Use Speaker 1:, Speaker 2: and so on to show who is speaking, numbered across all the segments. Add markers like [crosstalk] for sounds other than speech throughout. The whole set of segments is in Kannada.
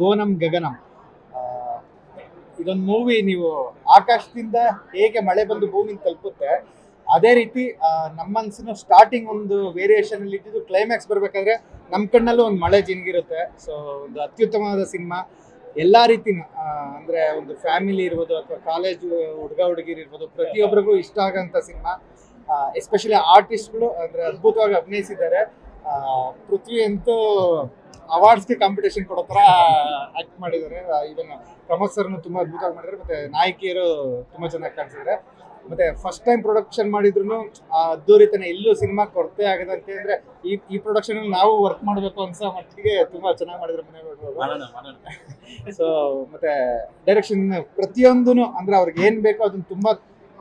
Speaker 1: ಗೋನಂ ಗಗನಂ. ಇದೊಂದು ಮೂವಿ ನೀವು ಆಕಾಶದಿಂದ ಹೇಗೆ ಮಳೆ ಬಂದು ಭೂಮಿನ ತಲುಪುತ್ತೆ, ಅದೇ ರೀತಿ ನಮ್ಮ ಮನಸ್ಸಿನ ಸ್ಟಾರ್ಟಿಂಗ್ ಒಂದು ವೇರಿಯೇಷನ್ ಅಲ್ಲಿ ಇದ್ದಿದ್ದು ಕ್ಲೈಮ್ಯಾಕ್ಸ್ ಬರ್ಬೇಕಾದ್ರೆ ನಮ್ಮ ಕಣ್ಣಲ್ಲೂ ಒಂದು ಮಳೆ ಜಿನ್ಗಿರುತ್ತೆ. ಸೊ ಒಂದು ಅತ್ಯುತ್ತಮವಾದ ಸಿನಿಮಾ ಎಲ್ಲಾ ರೀತಿನ ಅಂದ್ರೆ ಒಂದು ಫ್ಯಾಮಿಲಿ ಇರ್ಬೋದು ಅಥವಾ ಕಾಲೇಜ್ ಹುಡುಗ ಹುಡುಗಿರು ಇರ್ಬೋದು ಪ್ರತಿಯೊಬ್ಬರಿಗೂ ಇಷ್ಟ ಆಗಂತ ಸಿನಿಮಾ ಎಸ್ಪೆಷಲಿ ಆರ್ಟಿಸ್ಟ್ಗಳು ಅಂದ್ರೆ ಅದ್ಭುತವಾಗಿ ಅಭಿನಯಿಸಿದ್ದಾರೆ. ಪೃಥ್ವಿ ಅಂತೂ ಅವಾರ್ಡ್ಸ್ಗೆ ಕಾಂಪಿಟೇಷನ್ ಕೊಡೋ ಥರ ಆಕ್ಟ್ ಮಾಡಿದ್ದಾರೆ. ಇವನ್ ಪ್ರಮೋದ್ ಸರ್ನು ತುಂಬಾ ಅದ್ಭುತವಾಗಿ ಮಾಡಿದ್ದಾರೆ. ಮತ್ತೆ ನಾಯಕಿಯರು ತುಂಬಾ ಚೆನ್ನಾಗಿ ಕಾಣಿಸಿದ್ದಾರೆ. ಮತ್ತೆ ಫಸ್ಟ್ ಟೈಮ್ ಪ್ರೊಡಕ್ಷನ್ ಮಾಡಿದ್ರು ಅದ್ದೂರಿತನ ಎಲ್ಲೂ ಸಿನಿಮಾ ಕೊರತೆ ಆಗದಂತೆ ಅಂದ್ರೆ ಈ ಈ ಪ್ರೊಡಕ್ಷನ್ ನಾವು ವರ್ಕ್ ಮಾಡಬೇಕು ಅನ್ಸೋ ಮಟ್ಟಿಗೆ ತುಂಬಾ ಚೆನ್ನಾಗಿ ಮಾಡಿದ್ರು ಮನೆ ಸೊ [laughs] ಮತ್ತೆ ಡೈರೆಕ್ಷನ್ ಪ್ರತಿಯೊಂದೂ ಅಂದ್ರೆ ಅವ್ರಿಗೆ ಏನು ಬೇಕೋ ಅದನ್ನ ತುಂಬಾ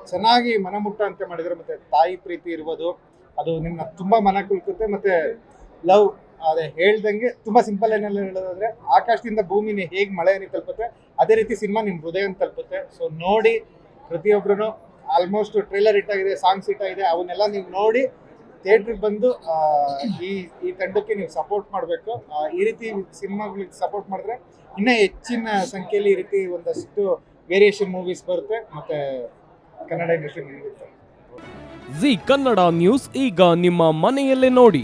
Speaker 1: ಚೆನ್ನಾಗಿ ಮನಮುಟ್ಟ ಅಂತ ಮಾಡಿದ್ದಾರೆ. ಮತ್ತೆ ತಾಯಿ ಪ್ರೀತಿ ಇರ್ಬೋದು. ಅದು ನಿಮ್ಮ ತುಂಬಾ ಮನ ಕುಲ್ಕುತ್ತೆ. ಮತ್ತೆ ಲವ್ ಅದೇ ಹೇಳ್ದಂಗೆ ತುಂಬಾ ಸಿಂಪಲ್ ಏನೆಲ್ಲ ಹೇಳೋದಾದ್ರೆ, ಆಕಾಶದಿಂದ ಭೂಮಿನ ಹೇಗೆ ಮಳೆ ತಲುಪುತ್ತೆ, ಅದೇ ರೀತಿ ಸಿನಿಮಾ ನಿಮ್ಮ ಹೃದಯ ತಲುಪುತ್ತೆ. ಸೊ ನೋಡಿ ಪ್ರತಿಯೊಬ್ಬರು ಆಲ್ಮೋಸ್ಟ್ ಟ್ರೇಲರ್ ಇಟ್ಟಾಗಿದೆ ಸಾಂಗ್ಸ್ ಇಟ್ಟಾಗಿದೆ, ಅವನ್ನೆಲ್ಲ ನೀವು ನೋಡಿ ಥಿಯೇಟ್ರಿಗೆ ಬಂದು ಈ ಈ ತಂಡಕ್ಕೆ ನೀವು ಸಪೋರ್ಟ್ ಮಾಡಬೇಕು. ಈ ರೀತಿ ಸಿನಿಮಾಗಳಿಗೆ ಸಪೋರ್ಟ್ ಮಾಡಿದ್ರೆ ಇನ್ನೂ ಹೆಚ್ಚಿನ ಸಂಖ್ಯೆಯಲ್ಲಿ ಈ ರೀತಿ ಒಂದಷ್ಟು ವೇರಿಯೇಷನ್ ಮೂವೀಸ್ ಬರುತ್ತೆ. ಮತ್ತೆ Kannada industry
Speaker 2: Zee Kannada news ಈಗ ನಿಮ್ಮ ಮನೆಯಲ್ಲೇ ನೋಡಿ.